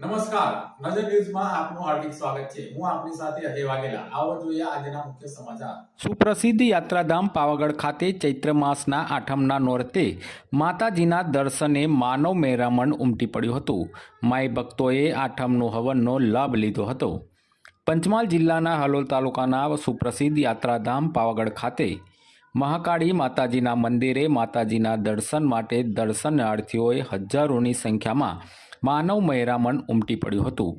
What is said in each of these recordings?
નમસ્કાર. નજર ન્યૂઝમાં આપનું હાર્દિક સ્વાગત છે. હું આપની સાથે અજય વાઘેલા. આવો જોઈએ આજના મુખ્ય સમાચાર. સુપ્રસિદ્ધ યાત્રાધામ પાવાગઢ ખાતે ચૈત્ર માસના આઠમના નોરતે માતાજીના દર્શને માનવ મેરામણ ઉમટી પડ્યું હતું. માય ભક્તોએ આઠમનો હવનનો લાભ લીધો હતો. પંચમહાલ જિલ્લાના હલોલ તાલુકાના સુપ્રસિદ્ધ યાત્રાધામ પાવાગઢ ખાતે મહાકાળી માતાજીના મંદિરે માતાજીના દર્શન માટે દર્શનાર્થીઓએ હજારોની સંખ્યામાં માનવ મહેરામણ ઉમટી પડ્યું હતું.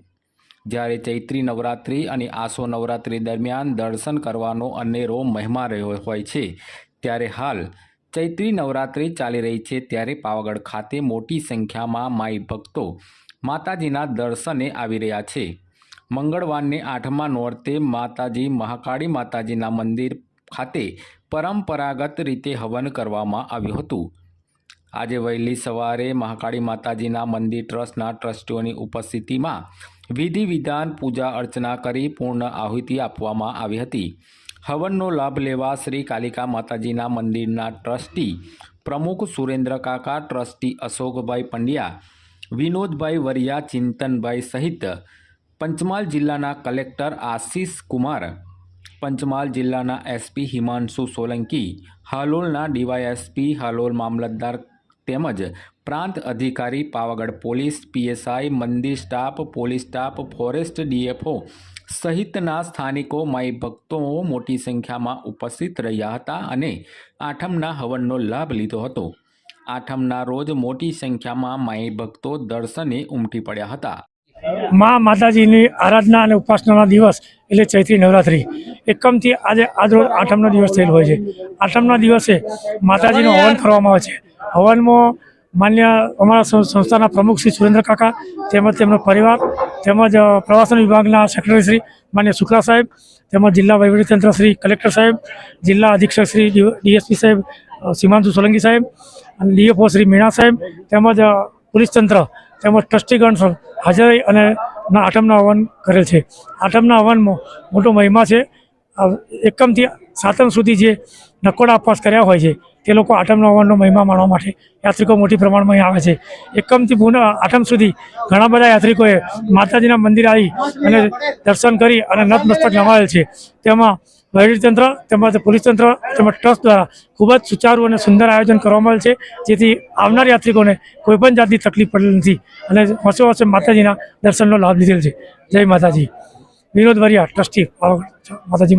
જ્યારે ચૈત્રી નવરાત્રિ અને આસો નવરાત્રિ દરમિયાન દર્શન કરવાનો અનેરો મહેમા રહ્યો હોય છે, ત્યારે હાલ ચૈત્રી નવરાત્રિ ચાલી રહી છે, ત્યારે પાવાગઢ ખાતે મોટી સંખ્યામાં માઈ ભક્તો માતાજીના દર્શને આવી રહ્યા છે. મંગળવારને આઠમા નોરતે માતાજી મહાકાળી માતાજીના મંદિર ખાતે પરંપરાગત રીતે હવન કરવામાં આવ્યું હતું. આજે વહેલી સવારે મહાકાળી માતાજીના મંદિર ટ્રસ્ટના ટ્રસ્ટીઓની ઉપસ્થિતિમાં વિધિ વિધાન પૂજા અર્ચના કરી પૂર્ણ આહુતિ આપવામાં આવી હતી. હવનનો લાભ લેવા શ્રી કાલિકા માતાજીના મંદિરના ટ્રસ્ટી પ્રમુખ સુરેન્દ્ર કાકા, ટ્રસ્ટી અશોકભાઈ પંડ્યા, વિનોદભાઈ વરિયા, ચિંતનભાઈ સહિત પંચમહાલ જિલ્લાના કલેક્ટર આશીષ કુમાર પંચમહાલ જિલ્લાના એસપી હિમાંશુ સોલંકી, હાલોલના ડીવાયએસપી હાલોલ મામલતદાર તેમજ પ્રાંત અધિકારી પાવાગઢ પોલીસ, પીએસઆઈ, મંદિર staff, police staff, forest DFO સહિતના સ્થાનિકો માઈ ભક્તો મોટી સંખ્યામાં ઉપસ્થિત રહ્યા હતા અને આઠમના હવનનો લાભ લીધો હતો. આઠમના રોજ મોટી સંખ્યામાં માઈ ભક્તો દર્શને ઉમટી પડ્યા હતા. મા માતાજીની આરાધના અને ઉપાસનાના દિવસ એટલે ચૈત્રી નવરાત્રિ. એકમથી આજે આજરોજ આઠમનો દિવસ થયેલો હોય છે. આઠમના દિવસે માતાજીનું હવન કરવામાં આવે છે. હવનમાં માન્ય અમારા સંસ્થાના પ્રમુખ શ્રી સુરેન્દ્ર કાકા, તેમજ તેમનો પરિવાર, તેમજ પ્રવાસન વિભાગના સેક્રેટરી શ્રી માન્ય શુક્લા સાહેબ, તેમજ જિલ્લા વહીવટીતંત્ર શ્રી કલેક્ટર સાહેબ, જિલ્લા અધિક્ષક શ્રી ડીએસપી સાહેબ સીમાંશુ સોલંકી સાહેબ, અને ડીએફઓ શ્રી મીણા સાહેબ, તેમજ પોલીસ તંત્ર તેમજ ટ્રસ્ટીગણ હાજર અને આઠમના હવન કરેલ છે. આઠમના હવનમાં મોટો મહિમા છે. એકમથી સાતમ સુધી જે નકોડા ઉપવાસ કર્યા હોય છે, તે લોકો આઠમના હવનનો મહિમા માણવા માટે યાત્રિકો મોટી પ્રમાણમાં અહીં આવે છે. એકમથી પૂર્ણ આઠમ સુધી ઘણા બધા યાત્રિકોએ માતાજીના મંદિરે આવી અને દર્શન કરી અને નતમસ્તક નમાવેલ છે. તેમાં વહીવટીતંત્ર તેમજ પોલીસ તંત્ર તેમજ ટ્રસ્ટ દ્વારા ખૂબ જ સુચારું અને સુંદર આયોજન કરવામાં આવેલ છે, જેથી આવનાર યાત્રિકોને કોઈપણ જાતની તકલીફ પડેલ નથી અને હોંશે હોંશે માતાજીના દર્શનનો લાભ લીધેલ છે. જય માતાજી. વિનોદ વરિયા, ટ્રસ્ટી માતાજી.